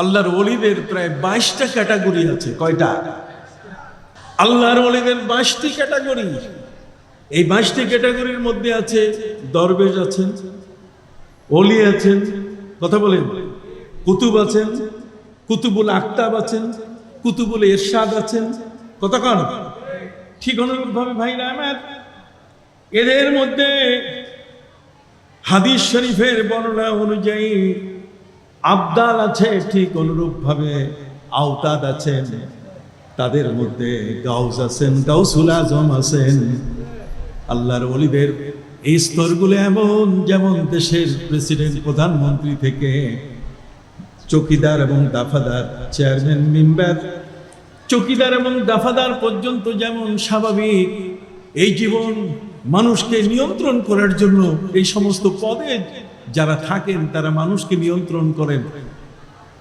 আল্লাহর অলিদের প্রায় বাইশটা ক্যাটাগরি আছে, কয়টা? আল্লাহর অলিদের বাইশটি ক্যাটাগরি। এই বাইশটি ক্যাটাগরির মধ্যে আছে, দরবেশ আছেন অলি আছেন, কথা বলেন। কুতুব আছেন, কুতুবুল আক্তাব আছেন, কুতুবুল এরশাদ আছেন, কথা ঠিক অনুরূপভাবে ভাই আমার, এদের মধ্যে হাদিস শরীফের বর্ণনা অনুযায়ী আবদাল আছে, ঠিক অনুরূপভাবে আওতাদ আছেন। তাদের মধ্যে গাউস আছেন, গাউসুল আজম আছেন। আল্লাহর অলিদের এই স্তরগুলো এমন, যেমন দেশের প্রেসিডেন্ট, প্রধানমন্ত্রী থেকে চকিদার এবং দাফাদার, চেয়ারম্যান, মেম্বার, চকিদার এবং দাফাদার পর্যন্ত যেমন স্বাভাবিক, এই জীবন মানুষকে নিয়ন্ত্রণ করার জন্য এই সমস্ত পদে যারা থাকেন, তারা মানুষকে নিয়ন্ত্রণ করেন।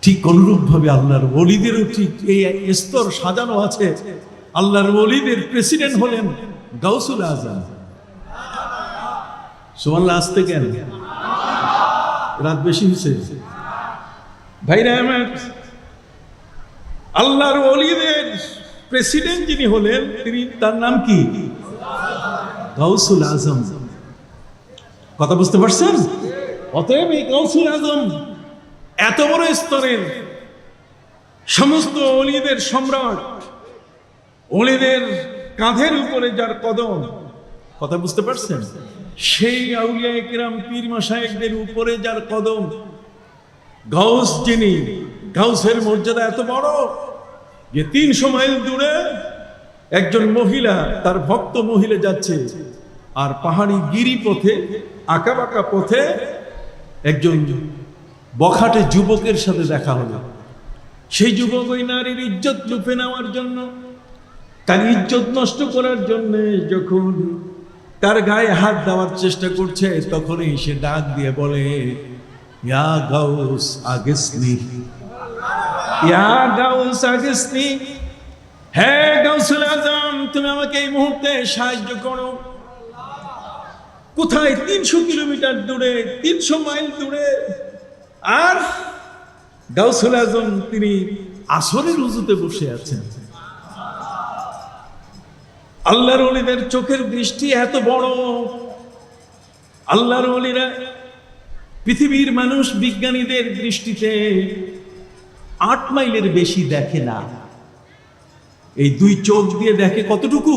ঠিক অনুরূপভাবে আল্লাহর ওলিদেরও ঠিক এই স্তর সাজানো আছে। আল্লাহর ওলিদের প্রেসিডেন্ট হলেন গাউসুল আজম সোমাল্লা আসতে কেন? রাত বেশি হয়েছে। ভাইরা আমার, আল্লাহর ওলিদের প্রেসিডেন্ট যিনি হলেন, তিনি তার নাম কি? গাউসুল আজম কথা বুঝতে পারছেন? অতএব এই গাউসুল আজম এত বড় স্তরের সমস্ত অলিদের সম্রাট, অলিদের কাঁধের উপরে যার কদম, কথা বুঝতে পারছেন? সেই আউলিয়া একরাম পীর মাসায়েকদের উপরে যার কদম, গাউস যিনি, গাউসের মর্যাদা এত বড় যে তিনশো মাইল দূরে একজন মহিলা, তার ভক্ত মহিলা যাচ্ছে আর পাহাড়ি গিরি পথে আঁকা পথে একজন বখাটে যুবকের সাথে দেখা হলো। সেই যুবক ওই নারীর ইজ্জত লুপে নেওয়ার জন্য, তার ইজ্জত নষ্ট করার জন্য যখন তার গায়ে হাত দেওয়ার চেষ্টা করছে, তখনই সে ডাক দিয়ে বলে, ইয়া ইয়া হ্যাঁ তুমি আমাকে এই মুহূর্তে সাহায্য করো। কোথায় তিনশো কিলোমিটার দূরে, তিনশো মাইল দূরে? আর গাউসুল আজম তিনি আসরের উজুতে বসে আছেন। আল্লাহর অলিদের চোখের দৃষ্টি এত বড়। আল্লাহর অলিরা পৃথিবীর মানুষ বিজ্ঞানীদের দৃষ্টিতে আট মাইলের বেশি দেখে না। এই দুই চোখ দিয়ে দেখে কতটুকু?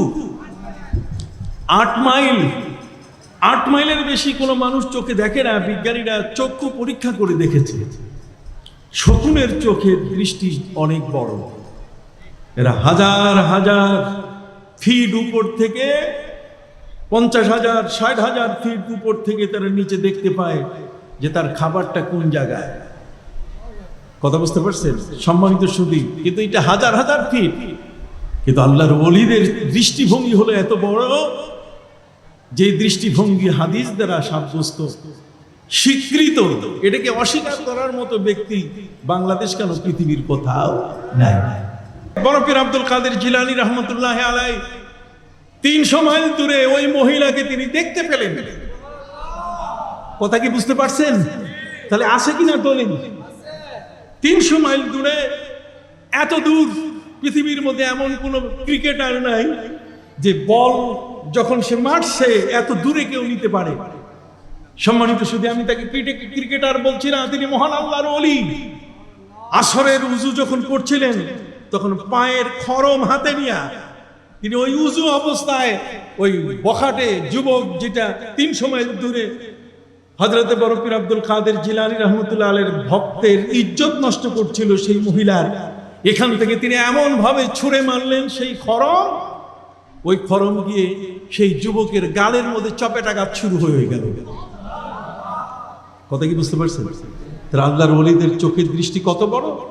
আট মাইল আট মাইলের বেশি কোনো মানুষ চোখে দেখে না, বিজ্ঞানীরা চক্ষু পরীক্ষা করে দেখেছে। শকুনের চোখের দৃষ্টি অনেক বড়। এরা হাজার হাজার ফিট উপর থেকে, পঞ্চাশ হাজার, ষাট হাজার ফিট উপর থেকে তারা নিচে দেখতে পায় যে তার খাবারটা কোন জায়গায়। কথা বুঝতে পারছেন? সম্মানিত সুদী, কিন্তু এটা হাজার হাজার ফিট। কিন্তু আল্লাহর অলিদের দৃষ্টিভঙ্গি হলো এত বড় যে দৃষ্টিভঙ্গি হাদিস দ্বারা সাব্যস্ত, স্বীকৃত, এটাকে অস্বীকার করার মতো ব্যক্তি বাংলাদেশ কেন পৃথিবীর কোথাও নাই? বরফির আব্দুল কাদের জিলানি রহমতুল্লাহ আলাই তিনশো মাইল দূরে ওই মহিলাকে তিনি দেখতে পেলেন। কথা কি বুঝতে পারছেন? তাহলে আসে কিনা দলিল? তিনশো মাইল দূরে এত দূর পৃথিবীর মধ্যে এমন কোন ক্রিকেটার নাই যে বল যখন সে মারছে, এত দূরে কেউ নিতে পারে। সম্মানিত শুধু আমি তাকে ক্রিকেটার বলছি না, তিনি মহান আল্লাহর অলি আসরের উজু যখন করছিলেন, তখন পায়ের খরম হাতে নিয়া তিনি ওই উজু অবস্থায় ওই বখাটে যুবক যেটা তিন সময় দূরে হজরতে বরফির আব্দুল কাদের জিলানি রহমতুল্লাহ আলের ভক্তের ইজ্জত নষ্ট করছিল সেই মহিলার। এখান থেকে তিনি এমন ভাবে ছুঁড়ে মারলেন, সেই খরম ওই খরম গিয়ে সেই যুবকের গালের মধ্যে চপেটাঘাত শুরু হয়ে গেল। কথা কি বুঝতে পারছেন? তাহলে আল্লাহর অলিদের চোখের দৃষ্টি কত বড়?